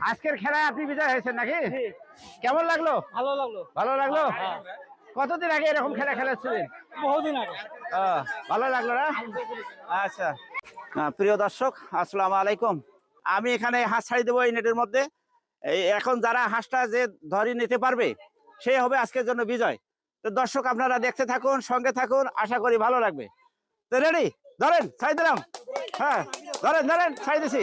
আজকের খেলায় আপনি বিজয় হয়েছেন নাকি? কেমন লাগল? ভালো লাগল। ভালো লাগল? হ্যাঁ। কতদিন আগে এরকম খেলা খেলেছিলেন? বহুদিন আগে। ভালো লাগল না? আচ্ছা। প্রিয় দর্শক আসসালাম আলাইকুম। আমি এখানে হাঁস ছাড়ি দেবো এই নেটের মধ্যে। এই এখন যারা হাঁসটা যে ধরে নিতে পারবে সে হবে আজকের জন্য বিজয়। তো দর্শক আপনারা দেখতে থাকুন সঙ্গে থাকুন আশা করি ভালো লাগবে। তো রেডি? ধরেন ছাই দিলাম। হ্যাঁ ধরেন ধরেন ছাই দিছি।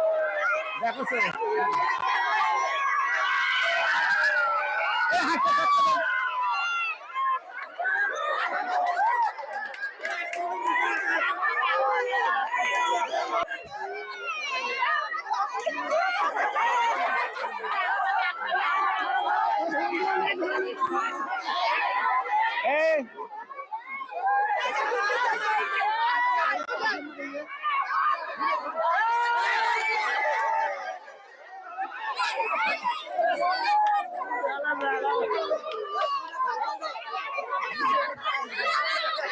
দেখো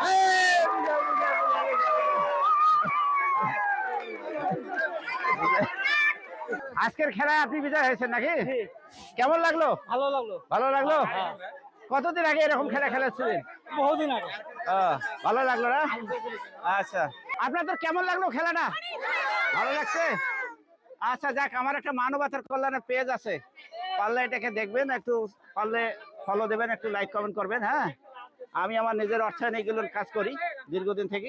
এই আজকের খেলায় আপনি বিজয় হয়েছেন নাকি? কেমন লাগল? ভালো লাগল। ভালো লাগল? হ্যাঁ। কতদিন আগে এরকম খেলা খেলেছিলেন? বহুদিন আগে। ভালো লাগল না? আচ্ছা। আপনার তো কেমন লাগল খেলাটা? ভালো লাগছে? আচ্ছা যাক আমার একটা মানবতার কল্যাণে পেজ আছে। পারলে এটাকে দেখবেন একটু পারলে ফলো দেবেন একটু লাইক কমেন্ট করবেন হ্যাঁ? আমি আমার নিজের অর্থায়ন এইগুলোর কাজ করি দীর্ঘদিন থেকে।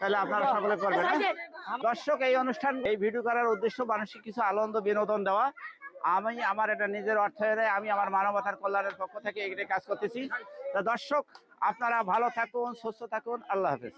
তাহলে আপনারা সকলে করবেন হ্যাঁ? দর্শক, এই অনুষ্ঠান, এই ভিডিও করার উদ্দেশ্য মানুষের কিছু আনন্দ, বিনোদন দেওয়া। আমি আমার এটা নিজের অর্থায়নে আমি আমার মানবতার কল্যাণের পক্ষ থেকে এখানে কাজ করতেছি। তা দর্শক, আপনারা ভালো থাকুন, সুস্থ থাকুন, আল্লাহ হাফেজ।